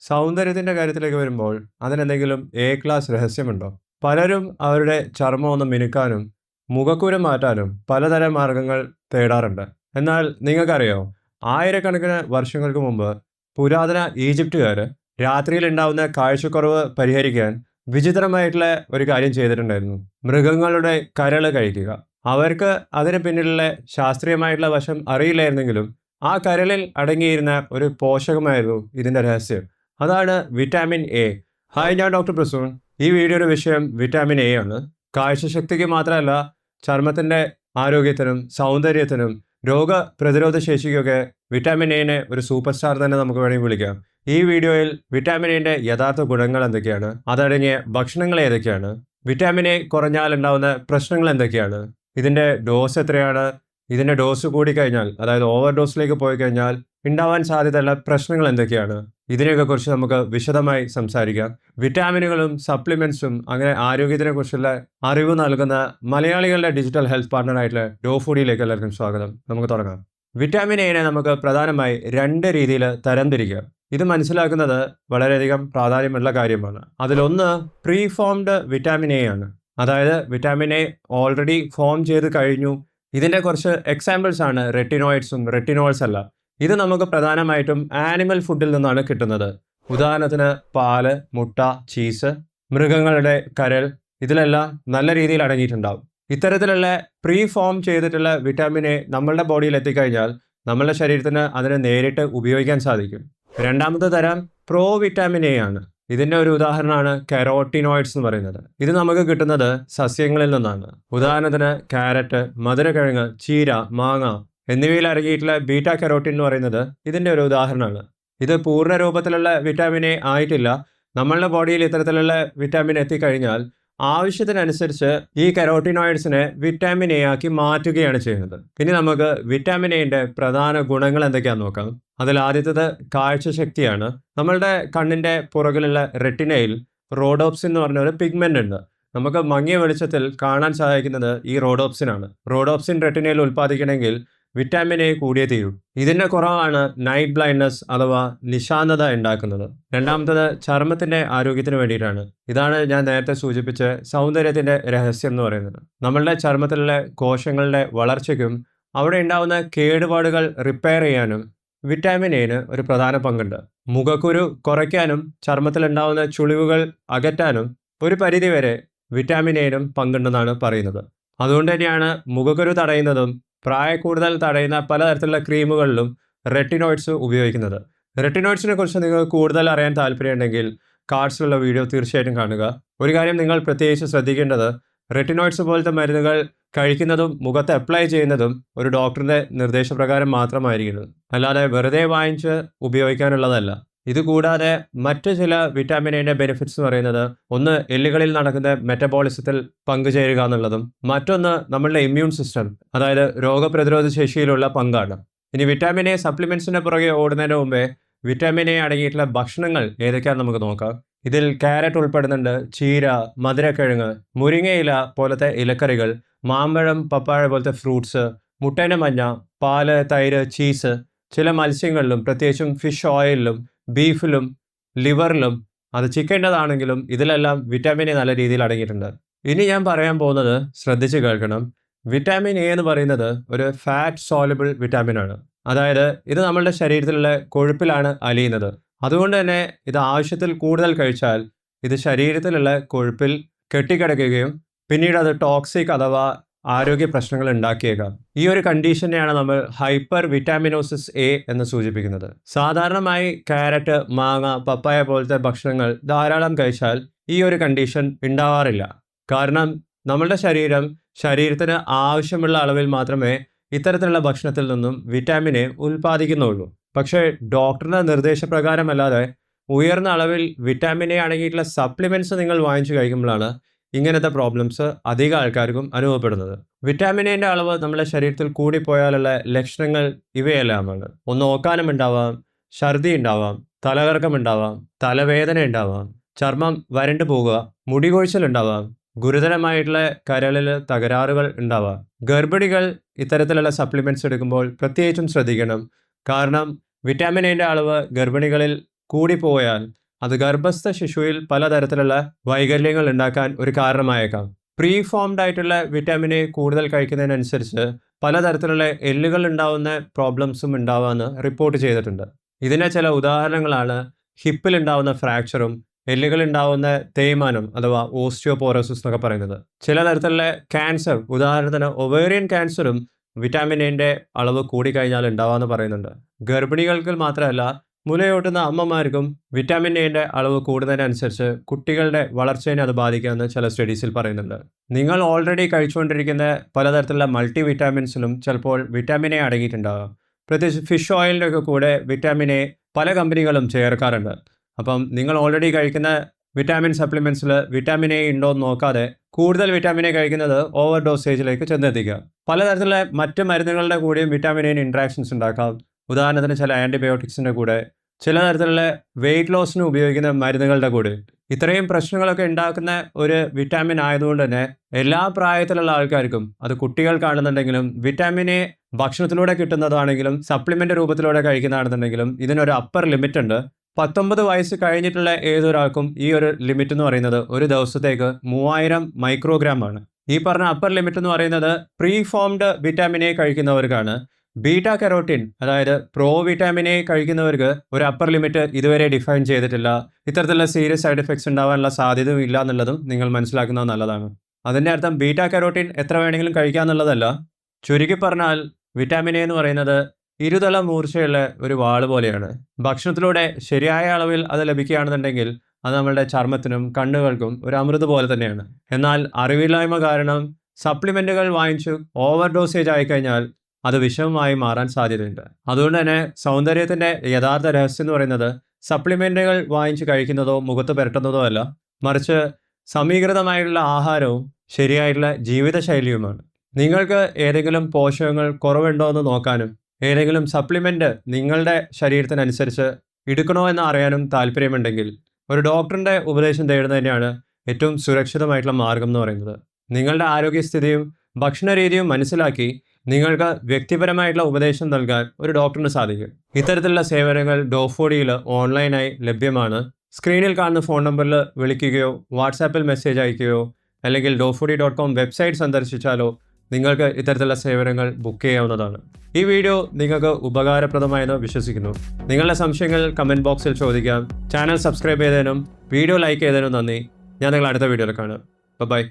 സൗന്ദര്യത്തിന്റെ കാര്യത്തിലേക്ക് വരുമ്പോൾ അതിനെന്തെങ്കിലും എ ക്ലാസ് രഹസ്യമുണ്ടോ? പലരും അവരുടെ ചർമ്മം ഒന്ന് മിനുക്കാനും മുഖക്കുരം മാറ്റാനും പലതരം മാർഗങ്ങൾ തേടാറുണ്ട്. എന്നാൽ നിങ്ങൾക്കറിയോ ആയിരക്കണക്കിന് വർഷങ്ങൾക്ക് മുമ്പ് പുരാതന ഈജിപ്തുകാർ രാത്രിയിൽ ഉണ്ടാവുന്ന കാഴ്ചക്കുറവ് പരിഹരിക്കാൻ വിചിത്രമായിട്ടുള്ള ഒരു കാര്യം ചെയ്തിട്ടുണ്ടായിരുന്നു. മൃഗങ്ങളുടെ കരൾ കഴിക്കുക. അവർക്ക് അതിന് പിന്നിലുള്ള ശാസ്ത്രീയമായിട്ടുള്ള വശം അറിയില്ലായിരുന്നെങ്കിലും ആ കരളിൽ അടങ്ങിയിരുന്ന ഒരു പോഷകമായിരുന്നു ഇതിന്റെ രഹസ്യം. അതാണ് വിറ്റാമിൻ എ. ഹായ് ഞാൻ ഡോക്ടർ പ്രസൂൺ. ഈ വീഡിയോയുടെ വിഷയം വിറ്റാമിൻ എ ആണ്. കാഴ്ചശക്തിക്ക് മാത്രമല്ല ചർമ്മത്തിന്റെ ആരോഗ്യത്തിനും സൗന്ദര്യത്തിനും രോഗ പ്രതിരോധ ശേഷിക്കൊക്കെ വിറ്റാമിൻ എനെ ഒരു സൂപ്പർ സ്റ്റാർ തന്നെ നമുക്ക് വേണമെങ്കിൽ വിളിക്കാം. ഈ വീഡിയോയിൽ വിറ്റാമിൻ എന്റെ യഥാർത്ഥ ഗുണങ്ങൾ എന്തൊക്കെയാണ്? അതടങ്ങിയ ഭക്ഷണങ്ങൾ ഏതൊക്കെയാണ്? വിറ്റാമിൻ എ കുറഞ്ഞാൽ ഉണ്ടാവുന്ന പ്രശ്നങ്ങൾ എന്തൊക്കെയാണ്? ഇതിന്റെ ഡോസ് എത്രയാണ്? ഇതിന്റെ ഡോസ് കൂടി കഴിഞ്ഞാൽ അതായത് ഓവർ ഡോസിലേക്ക് പോയി കഴിഞ്ഞാൽ ഉണ്ടാവാൻ സാധ്യതയുള്ള പ്രശ്നങ്ങൾ എന്തൊക്കെയാണ്? ഇതിനെയൊക്കെ കുറിച്ച് നമുക്ക് വിശദമായി സംസാരിക്കാം. വിറ്റാമിനുകളും സപ്ലിമെന്റ്സും അങ്ങനെ ആരോഗ്യത്തിനെ കുറിച്ചുള്ള അറിവ് നൽകുന്ന മലയാളികളുടെ ഡിജിറ്റൽ ഹെൽത്ത് പാർട്ണറായിട്ടുള്ള ഡോ ഫുഡിയിലേക്ക് എല്ലാവർക്കും സ്വാഗതം. നമുക്ക് തുടങ്ങാം. വിറ്റാമിൻ എനെ നമുക്ക് പ്രധാനമായി രണ്ട് രീതിയിൽ തരംതിരിക്കാം. ഇത് മനസ്സിലാക്കുന്നത് വളരെയധികം പ്രാധാന്യമുള്ള കാര്യമാണ്. അതിലൊന്ന് പ്രീ ഫോംഡ് വിറ്റാമിൻ എ ആണ്. അതായത് വിറ്റാമിൻ എ ഓൾറെഡി ഫോം ചെയ്ത് കഴിഞ്ഞു. ഇതിന്റെ കുറച്ച് എക്സാമ്പിൾസ് ആണ് റെറ്റിനോയിഡ്സും റെറ്റിനോൾസ് അല്ല. ഇത് നമുക്ക് പ്രധാനമായിട്ടും ആനിമൽ ഫുഡിൽ നിന്നാണ് കിട്ടുന്നത്. ഉദാഹരണത്തിന് പാൽ മുട്ട ചീസ് മൃഗങ്ങളുടെ കരൾ ഇതിലെല്ലാം നല്ല രീതിയിൽ അടങ്ങിയിട്ടുണ്ടാവും. ഇത്തരത്തിലുള്ള പ്രീ ഫോം ചെയ്തിട്ടുള്ള വിറ്റാമിൻ എ നമ്മളുടെ ബോഡിയിൽ എത്തിക്കഴിഞ്ഞാൽ നമ്മളുടെ ശരീരത്തിന് അതിനെ നേരിട്ട് ഉപയോഗിക്കാൻ സാധിക്കും. രണ്ടാമത്തെ തരം പ്രോ വിറ്റാമിൻ എ ആണ്. ഇതിന്റെ ഒരു ഉദാഹരണമാണ് കരോട്ടിനോയിഡ്സ് എന്ന് പറയുന്നത്. ഇത് നമുക്ക് കിട്ടുന്നത് സസ്യങ്ങളിൽ നിന്നാണ്. ഉദാഹരണത്തിന് ക്യാരറ്റ് മധുരക്കിഴങ്ങ് ചീര മാങ്ങ എന്നിവയിൽ അടങ്ങിയിട്ടുള്ള ബീറ്റ കെറോട്ടിൻ എന്ന് പറയുന്നത് ഇതിന്റെ ഒരു ഉദാഹരണമാണ്. ഇത് പൂർണ രൂപത്തിലുള്ള വിറ്റാമിൻ എ ആയിട്ടില്ല. നമ്മളുടെ ബോഡിയിൽ ഇത്തരത്തിലുള്ള വിറ്റാമിൻ എത്തിക്കഴിഞ്ഞാൽ ആവശ്യത്തിനനുസരിച്ച് ഈ കരോട്ടിനോയിഡ്സിനെ വിറ്റാമിൻ എ ആക്കി മാറ്റുകയാണ് ചെയ്യുന്നത്. ഇനി നമുക്ക് വിറ്റാമിൻ എയുടെ പ്രധാന ഗുണങ്ങൾ എന്തൊക്കെയാണെന്ന് നോക്കാം. അതിൽ ആദ്യത്തേത് കാഴ്ചശക്തിയാണ്. നമ്മളുടെ കണ്ണിന്റെ പുറകിലുള്ള റെറ്റിനയിൽ റോഡോപ്സിൻ എന്ന് പറഞ്ഞ ഒരു പിഗ്മെന്റ് ഉണ്ട്. നമുക്ക് മങ്ങിയ വെളിച്ചത്തിൽ കാണാൻ സഹായിക്കുന്നത് ഈ റോഡോപ്സിനാണ്. റോഡോപ്സിൻ റെറ്റിനയിൽ ഉൽപ്പാദിക്കണമെങ്കിൽ വിറ്റാമിൻ എ കൂടിയേ തീരൂ. ഇതിന്റെ കുറവാണ് നൈറ്റ് ബ്ലൈൻഡ്നസ് അഥവാ നിശാന്തത ഉണ്ടാക്കുന്നത്. രണ്ടാമത്തത് ചർമ്മത്തിന്റെ ആരോഗ്യത്തിന് വേണ്ടിയിട്ടാണ്. ഇതാണ് ഞാൻ നേരത്തെ സൂചിപ്പിച്ച സൗന്ദര്യത്തിന്റെ രഹസ്യം എന്ന് പറയുന്നത്. നമ്മളുടെ ചർമ്മത്തിലുള്ള കോശങ്ങളുടെ വളർച്ചയ്ക്കും അവിടെ ഉണ്ടാവുന്ന കേടുപാടുകൾ റിപ്പയർ ചെയ്യാനും വിറ്റാമിൻ എന് ഒരു പ്രധാന പങ്കുണ്ട്. മുഖക്കുരു കുറയ്ക്കാനും ചർമ്മത്തിലുണ്ടാവുന്ന ചുളിവുകൾ അകറ്റാനും ഒരു പരിധിവരെ വിറ്റാമിൻ എനും പങ്കുണ്ടെന്നാണ് പറയുന്നത്. അതുകൊണ്ട് തന്നെയാണ് മുഖക്കുരു തടയുന്നതും പ്രായക്കൂടുതൽ തടയുന്ന പലതരത്തിലുള്ള ക്രീമുകളിലും റെറ്റിനോയിഡ്സ് ഉപയോഗിക്കുന്നത്. റെറ്റിനോയിഡ്സിനെ കുറിച്ച് നിങ്ങൾ കൂടുതൽ അറിയാൻ താല്പര്യമുണ്ടെങ്കിൽ കാർഡ്സിലുള്ള വീഡിയോ തീർച്ചയായിട്ടും കാണുക. ഒരു കാര്യം നിങ്ങൾ പ്രത്യേകിച്ച് ശ്രദ്ധിക്കേണ്ടത് റെറ്റിനോയിഡ്സ് പോലത്തെ മരുന്നുകൾ കഴിക്കുന്നതും മുഖത്ത് അപ്ലൈ ചെയ്യുന്നതും ഒരു ഡോക്ടറിന്റെ നിർദ്ദേശപ്രകാരം മാത്രമായിരിക്കണം അല്ലാതെ വെറുതെ വാങ്ങിച്ച് ഉപയോഗിക്കാനുള്ളതല്ല. ഇത് മറ്റു ചില വിറ്റാമിൻ ബെനിഫിറ്റ്സ് എന്ന് പറയുന്നത് ഒന്ന് എല്ലുകളിൽ നടക്കുന്ന മെറ്റബോളിസത്തിൽ പങ്കുചേരുക എന്നുള്ളതും മറ്റൊന്ന് നമ്മളുടെ ഇമ്മ്യൂൺ സിസ്റ്റം അതായത് രോഗപ്രതിരോധ ശേഷിയിലുള്ള പങ്കാണ്. ഇനി വിറ്റാമിൻ എ സപ്ലിമെന്റ്സിന്റെ പുറകെ ഓടുന്നതിന് മുമ്പേ വിറ്റാമിൻ എ അടങ്ങിയിട്ടുള്ള ഭക്ഷണങ്ങൾ ഏതൊക്കെയാണെന്ന് നമുക്ക് നോക്കാം. ഇതിൽ ക്യാരറ്റ് ഉൾപ്പെടുന്നുണ്ട് ചീര മധുരക്കിഴങ്ങ് മുരിങ്ങയില പോലത്തെ ഇലക്കറികൾ മാമ്പഴം പപ്പാഴ പോലത്തെ ഫ്രൂട്ട്സ് മുട്ടേന്റെ മഞ്ഞ പാൽ തൈര് ചീസ് ചില മത്സ്യങ്ങളിലും പ്രത്യേകിച്ചും ഫിഷ് ഓയിലിലും ബീഫിലും ലിവറിലും അത് ചിക്കന്റെതാണെങ്കിലും ഇതിലെല്ലാം വിറ്റാമിൻ എ നല്ല രീതിയിൽ അടങ്ങിയിട്ടുണ്ട്. ഇനി ഞാൻ പറയാൻ പോകുന്നത് ശ്രദ്ധിച്ച് കേൾക്കണം. വിറ്റാമിൻ എ എന്ന് പറയുന്നത് ഒരു ഫാറ്റ് സോലബിൾ വിറ്റാമിൻ ആണ്. അതായത് ഇത് നമ്മളുടെ ശരീരത്തിലുള്ള കൊഴുപ്പിലാണ് അലിയുന്നത്. അതുകൊണ്ട് തന്നെ ഇത് ആവശ്യത്തിൽ കൂടുതൽ കഴിച്ചാൽ ഇത് ശരീരത്തിലുള്ള കൊഴുപ്പിൽ കെട്ടിക്കിടക്കുകയും പിന്നീട് അത് ടോക്സിക് അഥവാ ആരോഗ്യ പ്രശ്നങ്ങൾ ഉണ്ടാക്കിയേക്കാം. ഈ ഒരു കണ്ടീഷനെയാണ് നമ്മൾ ഹൈപ്പർ വിറ്റാമിനോസിസ് എ എന്ന് സൂചിപ്പിക്കുന്നത്. സാധാരണമായി ക്യാരറ്റ് മാങ്ങ പപ്പായ പോലത്തെ ഭക്ഷണങ്ങൾ ധാരാളം കഴിച്ചാൽ ഈ ഒരു കണ്ടീഷൻ ഉണ്ടാവാറില്ല. കാരണം നമ്മളുടെ ശരീരം ശരീരത്തിന് ആവശ്യമുള്ള അളവിൽ മാത്രമേ ഇത്തരത്തിലുള്ള ഭക്ഷണത്തിൽ നിന്നും വിറ്റാമിനെ ഉൽപ്പാദിക്കുന്നുള്ളൂ. പക്ഷേ ഡോക്ടറുടെ നിർദ്ദേശപ്രകാരമല്ലാതെ ഉയർന്ന അളവിൽ വിറ്റാമിനെ അടങ്ങിയിട്ടുള്ള സപ്ലിമെന്റ്സ് നിങ്ങൾ വാങ്ങിച്ചു കഴിക്കുമ്പോഴാണ് ഇങ്ങനത്തെ പ്രോബ്ലംസ് അധിക ആൾക്കാർക്കും അനുഭവപ്പെടുന്നത്. വിറ്റാമിൻ എന്റെ അളവ് നമ്മുടെ ശരീരത്തിൽ കൂടിപ്പോയാലുള്ള ലക്ഷണങ്ങൾ ഇവയെല്ലാമാണ്. ഒന്ന് ഓക്കാനം ഉണ്ടാവാം ഛർദി ഉണ്ടാവാം തലകറക്കം ഉണ്ടാവാം തലവേദന ഉണ്ടാവാം ചർമ്മം വരണ്ടു പോകുക മുടി കൊഴിച്ചൽ ഉണ്ടാവാം ഗുരുതരമായിട്ടുള്ള കരളിൽ തകരാറുകൾ ഉണ്ടാവാം. ഗർഭിണികൾ ഇത്തരത്തിലുള്ള സപ്ലിമെന്റ്സ് എടുക്കുമ്പോൾ പ്രത്യേകിച്ചും ശ്രദ്ധിക്കണം. കാരണം വിറ്റാമിൻ എന്റെ അളവ് ഗർഭിണികളിൽ കൂടിപ്പോയാൽ അത് ഗർഭസ്ഥ ശിശുവിൽ പലതരത്തിലുള്ള വൈകല്യങ്ങൾ ഉണ്ടാക്കാൻ ഒരു കാരണമായേക്കാം. പ്രീ ഫോംഡ് ആയിട്ടുള്ള വിറ്റാമിൻ എ കൂടുതൽ കഴിക്കുന്നതിനനുസരിച്ച് പലതരത്തിലുള്ള എല്ലുകൾ ഉണ്ടാവുന്ന പ്രോബ്ലംസും ഉണ്ടാവാമെന്ന് റിപ്പോർട്ട് ചെയ്തിട്ടുണ്ട്. ഇതിനെ ചില ഉദാഹരണങ്ങളാണ്. ഹിപ്പിൽ ഉണ്ടാവുന്ന ഫ്രാക്ചറും എല്ലുകൾ ഉണ്ടാവുന്ന തേയ്മാനം അഥവാ ഓസ്റ്റിയോപോറോസിസ് എന്നൊക്കെ പറയുന്നത്. ചില തരത്തിലുള്ള ക്യാൻസർ ഉദാഹരണത്തിന് ഒവേറിയൻ ക്യാൻസറും വിറ്റാമിൻ എന്റെ അളവ് കൂടിക്കഴിഞ്ഞാൽ ഉണ്ടാവാമെന്ന് പറയുന്നുണ്ട്. ഗർഭിണികൾക്ക് മാത്രമല്ല മുലയൂട്ടുന്ന അമ്മമാർക്കും വിറ്റാമിൻ എന്റെ അളവ് കൂടുന്നതിനനുസരിച്ച് കുട്ടികളുടെ വളർച്ചയെ അത് ബാധിക്കാമെന്ന് ചില സ്റ്റഡീസിൽ പറയുന്നുണ്ട്. നിങ്ങൾ ഓൾറെഡി കഴിച്ചുകൊണ്ടിരിക്കുന്ന പലതരത്തിലുള്ള മൾട്ടി വിറ്റാമിൻസിലും ചിലപ്പോൾ വിറ്റാമിൻ എ അടങ്ങിയിട്ടുണ്ടാകാം പ്രത്യേകിച്ച് ഫിഷ് ഓയിലിന്റെ ഒക്കെ കൂടെ വിറ്റാമിൻ എ പല കമ്പനികളും ചേർക്കാറുണ്ട്. അപ്പം നിങ്ങൾ ഓൾറെഡി കഴിക്കുന്ന വിറ്റാമിൻ സപ്ലിമെന്റ്സിൽ വിറ്റാമിൻ എ ഉണ്ടോ എന്ന് നോക്കാതെ കൂടുതൽ വിറ്റാമിൻ എ കഴിക്കുന്നത് ഓവർ ഡോസേജിലേക്ക് ചെന്നെത്തിക്കുക. പലതരത്തിലുള്ള മറ്റ് മരുന്നുകളുടെ കൂടെയും വിറ്റാമിൻ എന് ഇൻട്രാക്ഷൻസ് ഉണ്ടാക്കാം. ഉദാഹരണത്തിന് ചില ആന്റിബയോട്ടിക്സിന്റെ കൂടെ ചില തരത്തിലുള്ള വെയിറ്റ് ലോസിന് ഉപയോഗിക്കുന്ന മരുന്നുകളുടെ കൂടെ. ഇത്രയും പ്രശ്നങ്ങളൊക്കെ ഉണ്ടാക്കുന്ന ഒരു വിറ്റാമിൻ ആയതുകൊണ്ട് തന്നെ എല്ലാ പ്രായത്തിലുള്ള ആൾക്കാർക്കും അത് കുട്ടികൾക്കാണെന്നുണ്ടെങ്കിലും വിറ്റാമിൻ എ ഭക്ഷണത്തിലൂടെ കിട്ടുന്നതാണെങ്കിലും സപ്ലിമെന്റ് രൂപത്തിലൂടെ കഴിക്കുന്നതാണെന്നുണ്ടെങ്കിലും ഇതിനൊരു അപ്പർ ലിമിറ്റ് ഉണ്ട്. പത്തൊമ്പത് വയസ്സ് കഴിഞ്ഞിട്ടുള്ള ഏതൊരാൾക്കും ഈ ഒരു ലിമിറ്റ് എന്ന് പറയുന്നത് ഒരു ദിവസത്തേക്ക് മൂവായിരം മൈക്രോഗ്രാം ആണ്. ഈ പറഞ്ഞ അപ്പർ ലിമിറ്റ് എന്ന് പറയുന്നത് പ്രീ ഫോംഡ് വിറ്റാമിൻ എ കഴിക്കുന്നവർക്കാണ്. ബീറ്റ കരോട്ടിൻ അതായത് പ്രോ വിറ്റാമിനെ കഴിക്കുന്നവർക്ക് ഒരു അപ്പർ ലിമിറ്റ് ഇതുവരെ ഡിഫൈൻ ചെയ്തിട്ടില്ല. ഇത്തരത്തിലുള്ള സീരിയസ് സൈഡ് എഫക്ട്സ് ഉണ്ടാവാനുള്ള സാധ്യതയും ഇല്ല എന്നുള്ളതും നിങ്ങൾ മനസ്സിലാക്കുന്നത് നല്ലതാണ്. അതിന്റെ അർത്ഥം ബീറ്റ കരോട്ടിൻ എത്ര വേണമെങ്കിലും കഴിക്കാമെന്നുള്ളതല്ല ചുരുക്കി പറഞ്ഞാൽ വിറ്റാമിൻ എ എന്ന് പറയുന്നത് ഇരുതല മൂർച്ചയുള്ള ഒരു വാൾ പോലെയാണ്. ഭക്ഷണത്തിലൂടെ ശരിയായ അളവിൽ അത് ലഭിക്കുകയാണെന്നുണ്ടെങ്കിൽ അത് നമ്മളുടെ ചർമ്മത്തിനും കണ്ണുകൾക്കും ഒരു അമൃത് പോലെ തന്നെയാണ്. എന്നാൽ അറിവില്ലായ്മ കാരണം സപ്ലിമെന്റുകൾ വാങ്ങിച്ചു ഓവർ ഡോസേജ് ആയിക്കഴിഞ്ഞാൽ അത് വിഷമമായി മാറാൻ സാധ്യതയുണ്ട്. അതുകൊണ്ട് തന്നെ സൗന്ദര്യത്തിന്റെ യഥാർത്ഥ രഹസ്യം എന്ന് പറയുന്നത് സപ്ലിമെന്റുകൾ വാങ്ങിച്ച് കഴിക്കുന്നതോ മുഖത്ത് പുരട്ടുന്നതോ അല്ല മറിച്ച് സമീകൃതമായിട്ടുള്ള ആഹാരവും ശരിയായിട്ടുള്ള ജീവിതശൈലിയുമാണ്. നിങ്ങൾക്ക് ഏതെങ്കിലും പോഷകങ്ങൾ കുറവുണ്ടോ എന്ന് നോക്കാനും ഏതെങ്കിലും സപ്ലിമെന്റ് നിങ്ങളുടെ ശരീരത്തിനനുസരിച്ച് എടുക്കണോ എന്ന് അറിയാനും താല്പര്യമുണ്ടെങ്കിൽ ഒരു ഡോക്ടറിന്റെ ഉപദേശം തേടുന്നത് ഏറ്റവും സുരക്ഷിതമായിട്ടുള്ള മാർഗം എന്ന് പറയുന്നത്. നിങ്ങളുടെ ആരോഗ്യസ്ഥിതിയും ഭക്ഷണ രീതിയും മനസ്സിലാക്കി നിങ്ങൾക്ക് വ്യക്തിപരമായിട്ടുള്ള ഉപദേശം നൽകാൻ ഒരു ഡോക്ടറിന് സാധിക്കും. ഇത്തരത്തിലുള്ള സേവനങ്ങൾ ഡോഫോഡിയിൽ ഓൺലൈനായി ലഭ്യമാണ്. സ്ക്രീനിൽ കാണുന്ന ഫോൺ നമ്പറിൽ വിളിക്കുകയോ വാട്സാപ്പിൽ മെസ്സേജ് അയക്കുകയോ അല്ലെങ്കിൽ ഡോഫോഡി ഡോട്ട് കോം വെബ്സൈറ്റ് സന്ദർശിച്ചാലോ നിങ്ങൾക്ക് ഇത്തരത്തിലുള്ള സേവനങ്ങൾ ബുക്ക് ചെയ്യാവുന്നതാണ്. ഈ വീഡിയോ നിങ്ങൾക്ക് ഉപകാരപ്രദമായെന്ന് വിശ്വസിക്കുന്നു. നിങ്ങളുടെ സംശയങ്ങൾ കമന്റ് ബോക്സിൽ ചോദിക്കാം. ചാനൽ സബ്സ്ക്രൈബ് ചെയ്തതിനും വീഡിയോ ലൈക്ക് ചെയ്തതിനും നന്ദി. ഞാൻ നിങ്ങൾ അടുത്ത വീഡിയോയിൽ കാണാം. ബൈ.